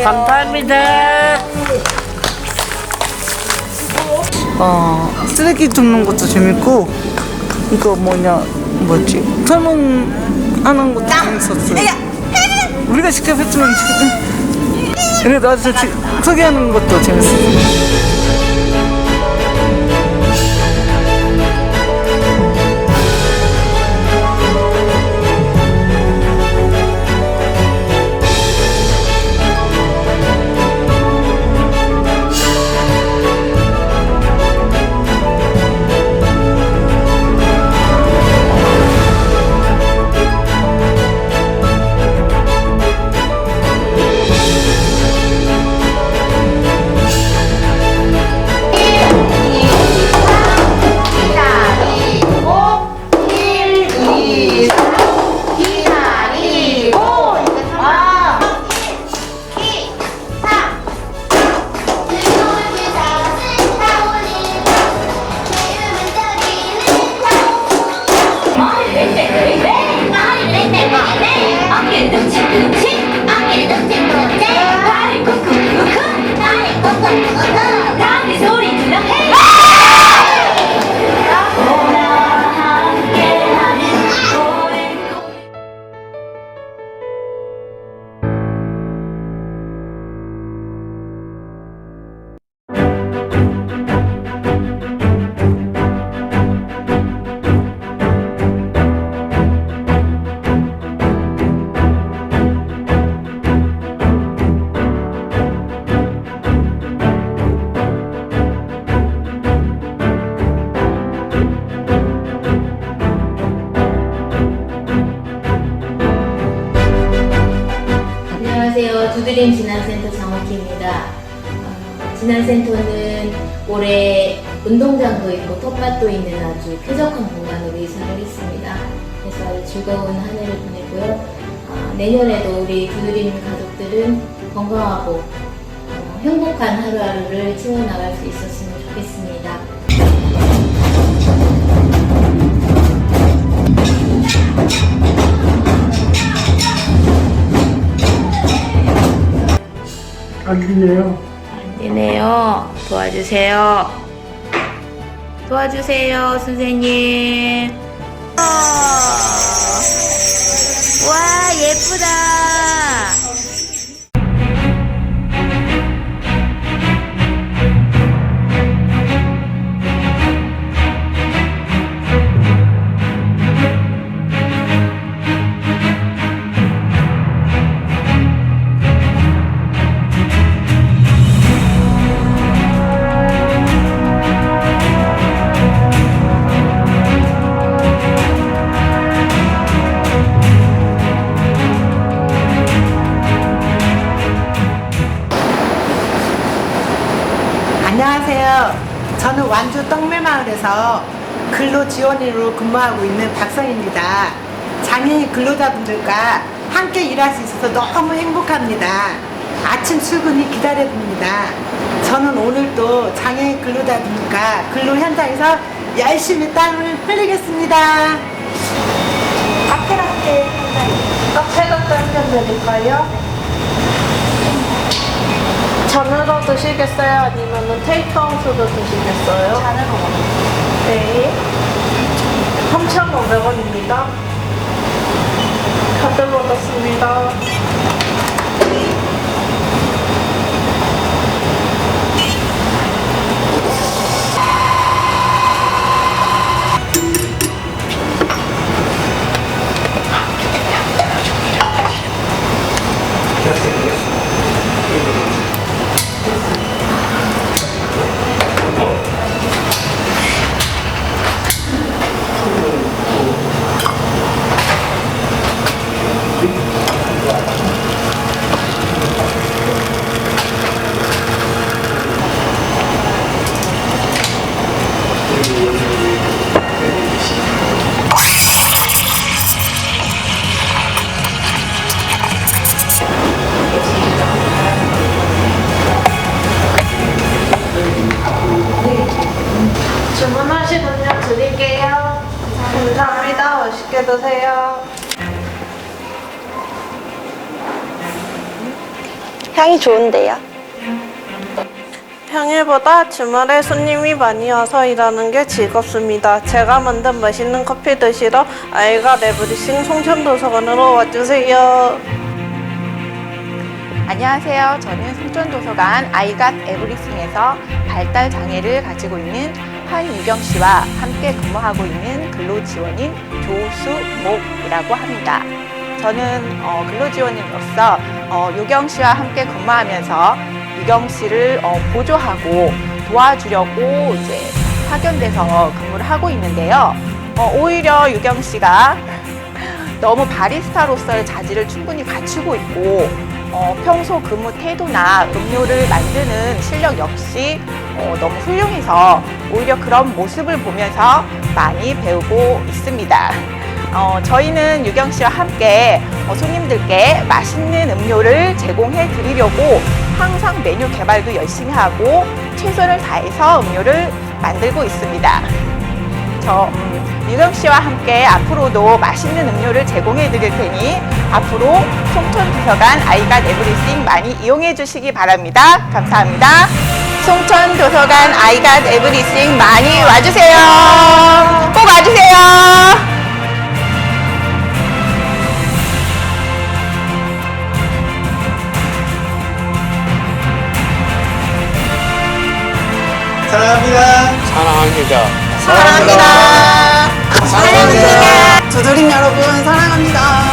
감사합니다. 어, 쓰레기 줍는 것도 재밌고, 이거 뭐냐, 뭐지, 설문하는 것도 재밌었어요. 우리가 직접 했지만, 그래도 아주 지- 소개하는 것도 재밌었어요. 진안센터는 올해 운동장도 있고 텃밭도 있는 아주 쾌적한 공간으로 이사를 했습니다. 그래서 즐거운 한 해를 보내고요. 어, 내년에도 우리 두드림 가족들은 건강하고 어, 행복한 하루하루를 채워나갈 수 있었으면 좋겠습니다. 안 되네요. 안 되네요. 도와주세요. 도와주세요, 선생님. 와, 예쁘다. 떡매마을에서 근로 지원인으로 근무하고 있는 박성입니다. 장애인 근로자분들과 함께 일할 수 있어서 너무 행복합니다. 아침 출근이 기다려집니다. 저는 오늘도 장애인 근로자분들과 근로 현장에서 열심히 땀을 흘리겠습니다. 카페라떼 카페라떼 한잔 드릴까요? 잔으로 드시겠어요? 아니면 테이크아웃으로 드시겠어요? 잔으로 네. 3,500원입니다. 카드 받았습니다. 드세요. 향이 좋은데요. 평일보다 주말에 손님이 많이 와서 일하는 게 즐겁습니다. 제가 만든 맛있는 커피 드시러 아이가 레브리싱 송천도서관으로 와주세요. 안녕하세요. 저는 송전도서관 아이갓 에브리싱에서 발달 장애를 가지고 있는 한유경 씨와 함께 근무하고 있는 근로지원인 조수목이라고 합니다. 저는 어, 근로지원인으로서 어, 유경 씨와 함께 근무하면서 유경 씨를 어, 보조하고 도와주려고 이제 파견돼서 근무를 하고 있는데요. 어, 오히려 유경 씨가 너무 바리스타로서의 자질을 충분히 갖추고 있고 어, 평소 근무 태도나 음료를 만드는 실력 역시 어, 너무 훌륭해서 오히려 그런 모습을 보면서 많이 배우고 있습니다. 어, 저희는 유경 씨와 함께 어, 손님들께 맛있는 음료를 제공해 드리려고 항상 메뉴 개발도 열심히 하고 최선을 다해서 음료를 만들고 있습니다. 저 음, 유경 씨와 함께 앞으로도 맛있는 음료를 제공해 드릴 테니 앞으로 송천 도서관 아이가 에브리싱 많이 이용해 주시기 바랍니다. 감사합니다. 송천 들어간 아이가 에브리싱 많이 와주세요. 꼭 와주세요. 사랑합니다. 사랑합니다. 사랑합니다. 사랑합니다. 두드림 여러분 사랑합니다.